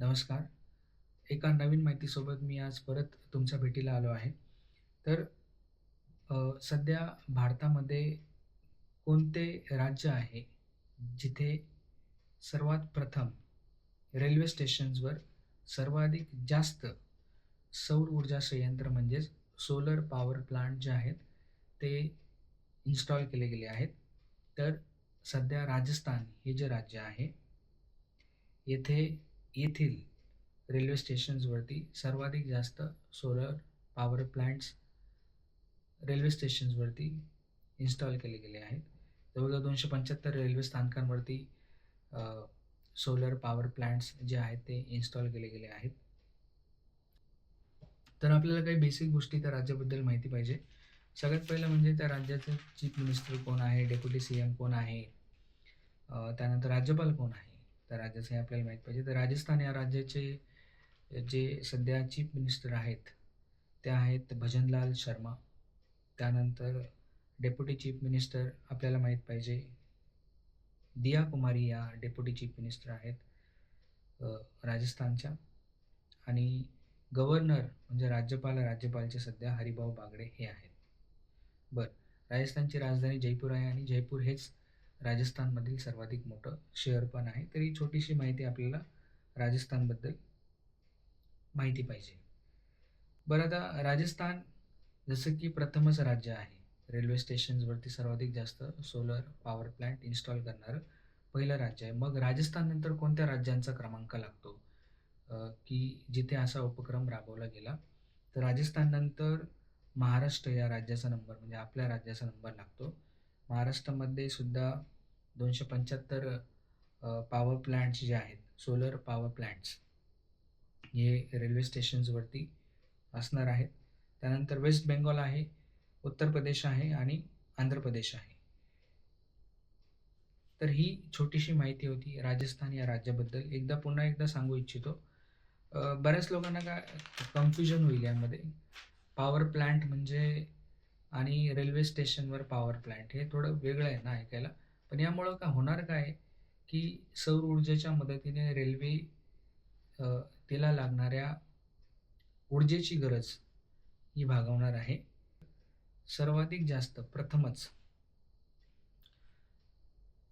नमस्कार. एका नवीन माहितीसोबत मी आज परत तुमच्या भेटीला आलो आहे. तर सध्या भारतामध्ये कोणते राज्य आहे जिथे सर्वात प्रथम रेल्वे स्टेशन्सवर सर्वाधिक जास्त सौर ऊर्जा संयंत्र म्हणजेच सोलर पॉवर प्लांट जे आहेत ते इन्स्टॉल केले गेले आहेत. तर सध्या राजस्थान हे जे राज्य आहे येथे येथील रेल्वे स्टेशन्सवरती सर्वाधिक जास्त सोलर पॉवर प्लांट्स रेल्वे स्टेशन्सवरती इन्स्टॉल केले गेले आहेत. जवळजवळ दोनशे पंच्याहत्तर रेल्वे स्थानकांवरती सोलर पॉवर प्लांट्स जे आहेत ते इन्स्टॉल केले गेले आहेत. तर आपल्याला काही बेसिक गोष्टी त्या राज्याबद्दल माहिती पाहिजे. सगळ्यात पहिलं म्हणजे त्या राज्याचे चीफ मिनिस्टर कोण आहे डेप्युटी सी एम कोण आहे त्यानंतर राज्यपाल कोण आहे? त्या राज्याचं हे आपल्याला माहीत पाहिजे. तर राजस्थान या राज्याचे जे सध्या चीफ मिनिस्टर आहेत ते आहेत भजनलाल शर्मा. त्यानंतर डेप्युटी चीफ मिनिस्टर आपल्याला माहीत पाहिजे. दिया कुमारी या डेप्युटी चीफ मिनिस्टर आहेत राजस्थानच्या. आणि गव्हर्नर म्हणजे राज्यपाल राज्यपालचे सध्या हरिभाऊ बागडे हे आहेत. बरं राजस्थानची राजधानी जयपूर आहे आणि जयपूर हेच राजस्थानमधील सर्वाधिक मोठं शहर पण आहे. तर ही छोटीशी माहिती आपल्याला राजस्थानबद्दल माहिती पाहिजे. बरं आता राजस्थान जसं की प्रथमच राज्य आहे. रेल्वे स्टेशन्सवरती सर्वाधिक जास्त सोलर पॉवर प्लॅन्ट इन्स्टॉल करणारं पहिलं राज्य आहे. मग राजस्थाननंतर कोणत्या राज्यांचा क्रमांक लागतो? की जिथे असा उपक्रम राबवला गेला? तर राजस्थाननंतर महाराष्ट्र या राज्याचा नंबर म्हणजे आपल्या राज्याचा नंबर लागतो. महाराष्ट्रामध्ये सुद्धा दोनशे पंच्याहत्तर पॉवर प्लॅन्ट्स जे आहेत सोलर पॉवर प्लॅन्ट्स हे रेल्वे स्टेशन्सवरती असणार आहेत. त्यानंतर वेस्ट बेंगॉल आहे उत्तर प्रदेश आहे आणि आंध्र प्रदेश आहे. तर ही छोटीशी माहिती होती राजस्थान या राज्याबद्दल. एकदा पुन्हा एकदा सांगू इच्छितो बऱ्याच लोकांना काय कन्फ्युजन होईल यामध्ये. पॉवर प्लॅन्ट म्हणजे आणि रेल्वे स्टेशनवर पॉवर प्लॅन्ट हे थोडं वेगळं आहे ना ऐकायला. पण यामुळं काय होणार काय की सौर ऊर्जेच्या मदतीने रेल्वे तिला लागणाऱ्या ऊर्जेची गरज ही भागवणार आहे. सर्वाधिक जास्त प्रथमच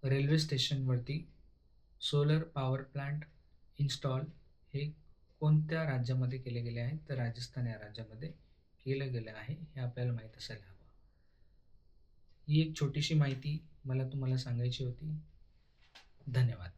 रेल्वे स्टेशनवरती सोलर पॉवर प्लांट इन्स्टॉल हे कोणत्या राज्यामध्ये केले गेले आहेत? तर राजस्थान या राज्यामध्ये. केलं गेलं आहे हे आपल्याला माहीत असायला हवं. ही एक छोटीशी माहिती मला तुम्हाला सांगायची होती. धन्यवाद.